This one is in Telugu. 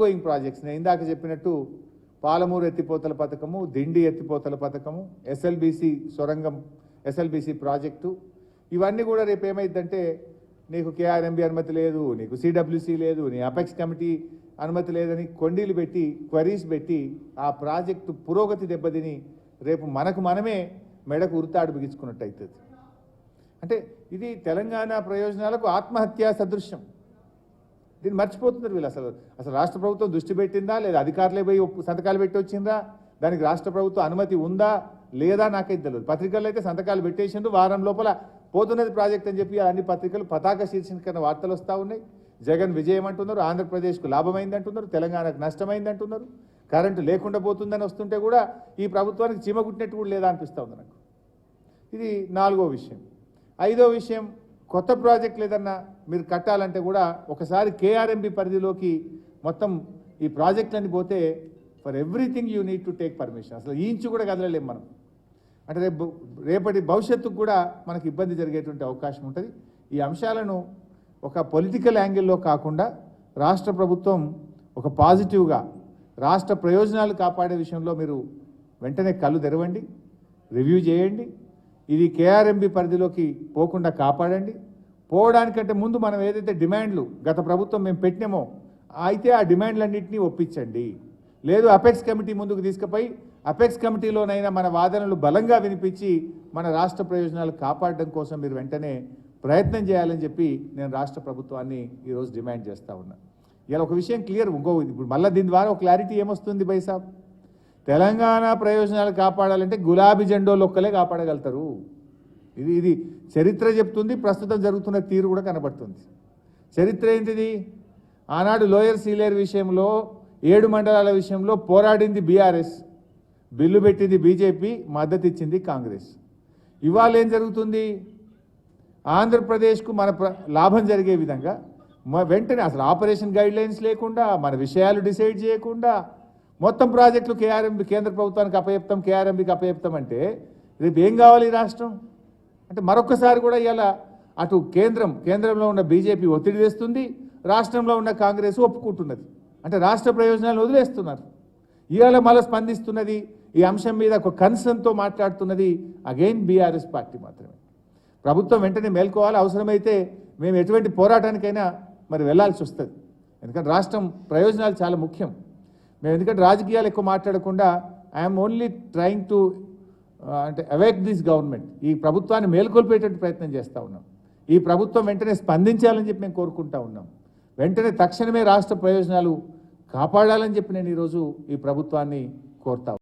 గోయింగ్ ప్రాజెక్ట్స్ నేను ఇందాక చెప్పినట్టు పాలమూరు ఎత్తిపోతల పథకము దిండి ఎత్తిపోతల పథకము ఎస్ఎల్బిసి సొరంగం ఎస్ఎల్బిసి ప్రాజెక్టు. ఇవన్నీ కూడా రేపు ఏమైందంటే నీకు కేఆర్ఎంబి అనుమతి లేదు నీకు సిడబ్ల్యూసి లేదు నీ అపెక్స్ కమిటీ అనుమతి లేదని కొండీలు పెట్టి క్వరీస్ పెట్టి ఆ ప్రాజెక్టు పురోగతి దెబ్బతిని రేపు మనకు మనమే మెడకు ఉరితాడు బిగించుకున్నట్టు అవుతుంది అంటే ఇది తెలంగాణ ప్రయోజనాలకు ఆత్మహత్యా సదృశ్యం. దీన్ని మర్చిపోతున్నారు వీళ్ళు అసలు. అసలు రాష్ట్ర ప్రభుత్వం దృష్టి పెట్టిందా? లేదా అధికారులే పోయి ఒప్పు- సంతకాలు పెట్టి వచ్చిందా? దానికి రాష్ట్ర ప్రభుత్వం అనుమతి ఉందా? లేదా నాకైతే తెలియదు పత్రికల్లో అయితే సంతకాలు పెట్టేసిండ్రు వారం లోపల పోతున్నది ప్రాజెక్ట్ అని చెప్పి అన్ని పత్రికలు పతాక శీర్షికన వార్తలు వస్తూ ఉన్నాయి. జగన్ విజయం అంటున్నారు. ఆంధ్రప్రదేశ్కు లాభమైంది అంటున్నారు. తెలంగాణకు నష్టమైంది అంటున్నారు. కరెంటు లేకుండా పోతుందని వస్తుంటే కూడా ఈ ప్రభుత్వానికి చీమగుట్టినట్టు కూడా లేదా అనిపిస్తూ ఉంది నాకు. ఇది నాలుగో విషయం. ఐదో విషయం కొత్త ప్రాజెక్టులు ఏదన్నా మీరు కట్టాలంటే కూడా ఒకసారి కేఆర్ఎంబి పరిధిలోకి మొత్తం ఈ ప్రాజెక్టులన్నీ పోతే for everything you need to take permission అసలు ఈంచు కూడా కదలలేం మనం. అంటే రేపు రేపటి భవిష్యత్తుకు కూడా మనకు ఇబ్బంది జరిగేటువంటి అవకాశం ఉంటుంది. ఈ అంశాలను ఒక పొలిటికల్ యాంగిల్లో కాకుండా రాష్ట్ర ప్రభుత్వం ఒక పాజిటివ్గా రాష్ట్ర ప్రయోజనాలు కాపాడే విషయంలో మీరు వెంటనే కళ్ళు తెరవండి రివ్యూ చేయండి. ఇది కేఆర్ఎంబి పరిధిలోకి పోకుండా కాపాడండి. పోవడానికంటే ముందు మనం ఏదైతే డిమాండ్లు గత ప్రభుత్వం మేము పెట్టినామో అయితే ఆ డిమాండ్లన్నింటినీ ఒప్పించండి. లేదు అపెక్స్ కమిటీ ముందుకు తీసుకుపోయి అపెక్స్ కమిటీలోనైనా మన వాదనలు బలంగా వినిపించి మన రాష్ట్ర ప్రయోజనాలు కాపాడడం కోసం మీరు వెంటనే ప్రయత్నం చేయాలని చెప్పి నేను రాష్ట్ర ప్రభుత్వాన్ని ఈరోజు డిమాండ్ చేస్తూ ఉన్నా. ఇలా ఒక విషయం క్లియర్ ఇంకో ఇప్పుడు మళ్ళీ దీని ద్వారా ఒక క్లారిటీ ఏమొస్తుంది బైసాబ్ తెలంగాణ ప్రయోజనాలు కాపాడాలంటే గులాబీ జెండోలు ఒక్కలే కాపాడగలుగుతారు. ఇది ఇది చరిత్ర చెప్తుంది ప్రస్తుతం జరుగుతున్న తీరు కూడా కనబడుతుంది. చరిత్ర ఏంటిది? ఆనాడు లోయర్ సీలేర్ విషయంలో ఏడు మండలాల విషయంలో పోరాడింది బీఆర్ఎస్. బిల్లు పెట్టింది బీజేపీ మద్దతు ఇచ్చింది కాంగ్రెస్. ఇవాళ ఏం జరుగుతుంది? ఆంధ్రప్రదేశ్కు మన లాభం జరిగే విధంగా మ- వెంటనే అసలు ఆపరేషన్ గైడ్ లైన్స్ లేకుండా మన విషయాలు డిసైడ్ చేయకుండా మొత్తం ప్రాజెక్టులు కేఆర్ఎంబి కేంద్ర ప్రభుత్వానికి అప్పచెప్తాం కేఆర్ఎంబికి అప్పచెప్తాం అంటే రేపు ఏం కావాలి రాష్ట్రం? అంటే మరొకసారి కూడా ఇలా అటు కేంద్రం కేంద్రంలో ఉన్న బీజేపీ ఒత్తిడి తెస్తుంది రాష్ట్రంలో ఉన్న కాంగ్రెస్ ఒప్పుకుంటున్నది. అంటే రాష్ట్ర ప్రయోజనాలు వదిలేస్తున్నారు. ఇవాళ మళ్ళీ స్పందిస్తున్నది ఈ అంశం మీద ఒక కన్సర్న్తో మాట్లాడుతున్నది అగైన్ బీఆర్ఎస్ పార్టీ మాత్రమే. ప్రభుత్వం వెంటనే మేల్కోవాలి అవసరమైతే మేము ఎటువంటి పోరాటానికైనా మరి వెళ్ళాల్సి వస్తుంది. ఎందుకంటే రాష్ట్రం ప్రయోజనాలు చాలా ముఖ్యం. మేము ఎందుకంటే రాజకీయాలు ఎక్కువ మాట్లాడకుండా ఐఎమ్ ఓన్లీ ట్రయింగ్ టు అంటే అవేక్ దిస్ గవర్నమెంట్ ఈ ప్రభుత్వాన్ని మేల్కొల్పేటట్టు ప్రయత్నం చేస్తూ ఉన్నాం. ఈ ప్రభుత్వం వెంటనే స్పందించాలని చెప్పి మేము కోరుకుంటా ఉన్నాం. వెంటనే తక్షణమే రాష్ట్ర ప్రయోజనాలు కాపాడాలని చెప్పి నేను ఈరోజు ఈ ప్రభుత్వాన్ని కోరుతా